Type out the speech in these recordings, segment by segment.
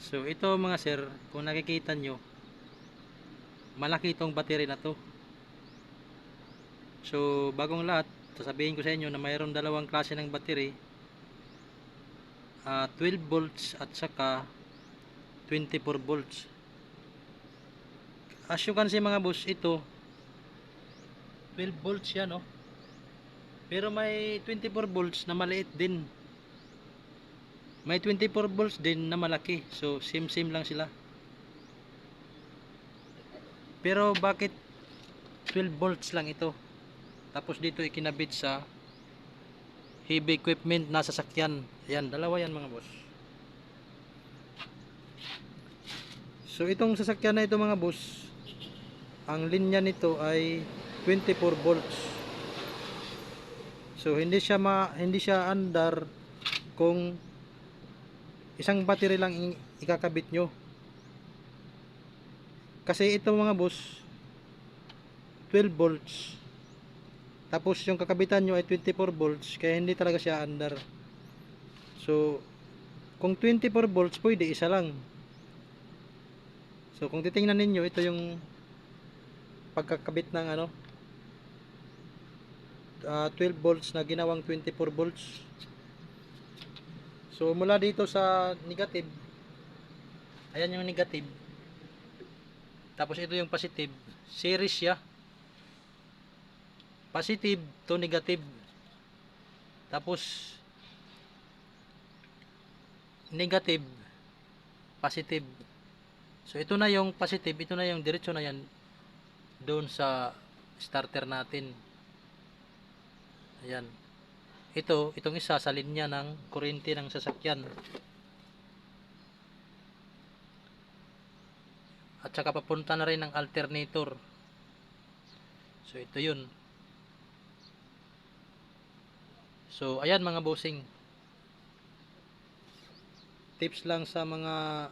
So ito mga sir, kung nakikita nyo, malaki itong battery na to. So bagong lahat, sasabihin ko sa inyo na mayroon dalawang klase ng battery. Ah, 12 volts at saka 24 volts. As you can see mga boss, ito 12 volts yan oh. Pero may 24 volts na maliit din. May 24 volts din na malaki. So, same-same lang sila. Pero bakit 12 volts lang ito? Tapos dito ikinabit sa heavy equipment na sasakyan. Ayan, dalawa yan mga boss. So, itong sasakyan na ito mga boss, ang linya nito ay 24 volts. So, hindi siya ma hindi siya under kung isang battery lang ikakabit nyo. Kasi ito mga boss 12 volts. Tapos yung kakabitan nyo ay 24 volts kaya hindi talaga siya under. So kung 24 volts pwede isa lang. So kung titingnan ninyo ito yung pagkakabit ng ano ah, 12 volts na ginawang 24 volts So mula dito sa negative, ayan yung negative. Tapos ito yung positive, series siya. Positive to negative. Tapos negative, positive. So ito na yung positive, ito na yung diretso na yan doon sa starter natin. Ayan ito, itong isa sa linya ng kuryente ng sasakyan. At saka papunta na rin ng alternator. So ito yun. So ayan mga bossing. Tips lang sa mga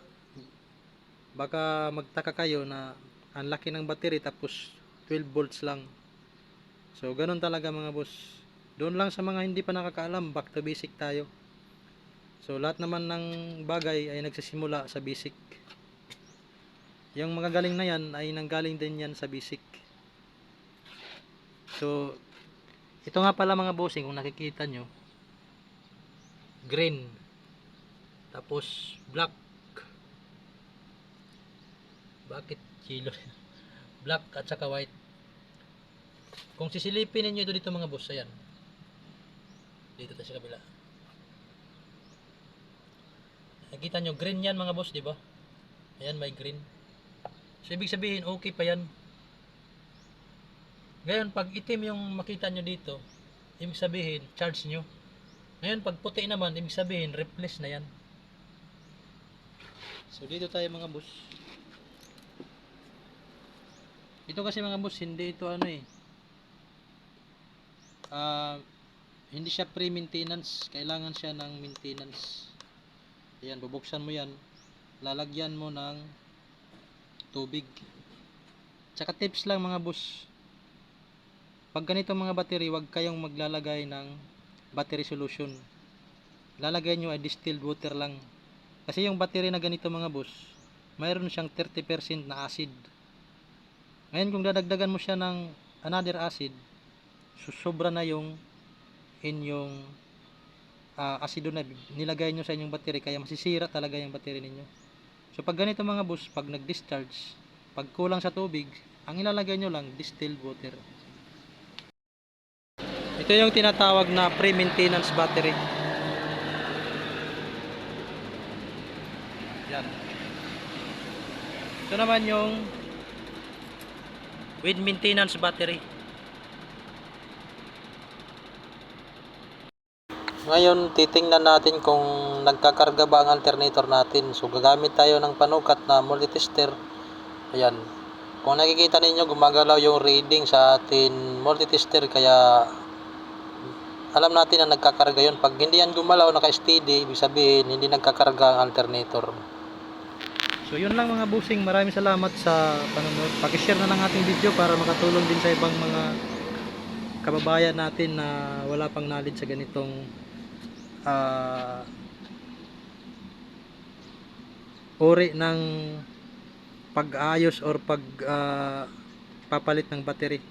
baka magtaka kayo na ang laki ng battery tapos 12 volts lang. So ganun talaga mga boss. Doon lang sa mga hindi pa nakakaalam, back to basic tayo. So lahat naman ng bagay ay nagsisimula sa basic. Yung mga galing na yan ay nanggaling din yan sa basic. So ito nga pala mga bossing kung nakikita nyo. Green. Tapos black. Bakit kilo? black at saka white. Kung sisilipin ninyo ito dito mga boss, ayan dito tayo sa kabila. Nakita nyo green yan mga boss di ba? Ayan may green. So ibig sabihin okay pa yan. Ngayon pag itim yung makita nyo dito ibig sabihin charge nyo. Ngayon pag puti naman ibig sabihin replace na yan. So dito tayo mga boss. Ito kasi mga boss hindi ito ano eh. Ah hindi siya pre-maintenance. Kailangan siya ng maintenance. Ayan bubuksan mo yan. Lalagyan mo ng tubig. Tsaka tips lang mga boss. Pag ganito mga battery wag kayong maglalagay ng battery solution. Lalagay nyo ay distilled water lang. Kasi yung battery na ganito mga boss mayroon siyang 30% na acid. Ngayon kung dadagdagan mo siya ng another acid susobra na yung inyong uh, asido na nilagay nyo sa inyong battery kaya masisira talaga yung battery ninyo. So pag ganito mga boss pag nag discharge pag kulang sa tubig ang ilalagay nyo lang distilled water. Ito yung tinatawag na pre-maintenance battery. Yan. Ito naman yung with maintenance battery Ngayon, titingnan natin kung nagkakarga ba ang alternator natin. So, gagamit tayo ng panukat na multitester. Ayan. Kung nakikita ninyo, gumagalaw yung reading sa atin multitester. Kaya, alam natin na nagkakarga yun. Pag hindi yan gumalaw, naka-steady, ibig sabihin, hindi nagkakarga ang alternator. So, yun lang mga busing. Maraming salamat sa panonood. Pakishare na lang ating video para makatulong din sa ibang mga kababayan natin na wala pang knowledge sa ganitong ah uri ng pag-ayos or pag ah, papalit ng battery